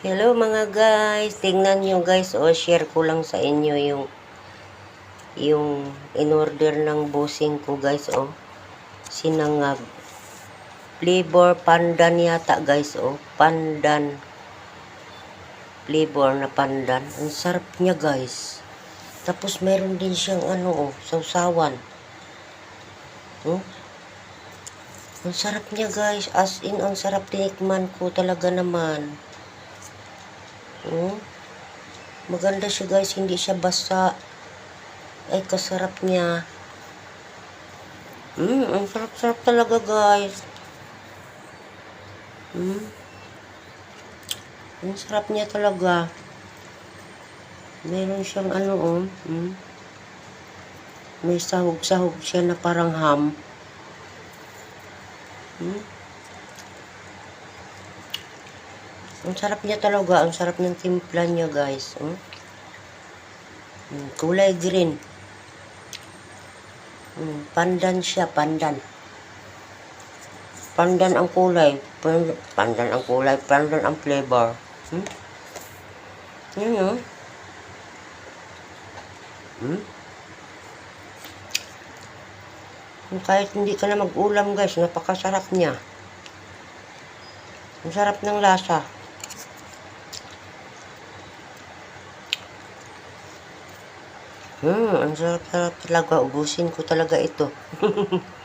Hello mga guys, tingnan nyo guys, o share ko lang sa inyo yung yung in-order ng bossing ko guys, oh. Sinangag. Flavor pandan yata guys, oh. Pandan. Flavor na pandan. Ang sarap niya guys. Tapos meron din siyang ano, oh, sausawan. Oh. Ang sarap niya guys, as in ang sarap tinikman ko talaga naman. Oh. Maganda siya guys, hindi siya basa. Ay, kasarap niya. Mm, ang sarap-sarap talaga guys. Mm. Ang sarap niya talaga. Meron siyang ano oh. Mm. May sahog-sahog siya na parang ham. Mm. Ang sarap niya talaga. Ang sarap ng timpla niya, guys. Hmm? Hmm, kulay green. Hmm, pandan siya, pandan. Pandan ang kulay. Pan- Pandan ang kulay. Pandan ang flavor. Hmm? Yan oh. Hmm? Kahit hindi ka na mag-ulam, guys, napakasarap niya. Ang sarap ng lasa. Hmm, ang sarap-sarap talaga. Ubusin ko talaga ito.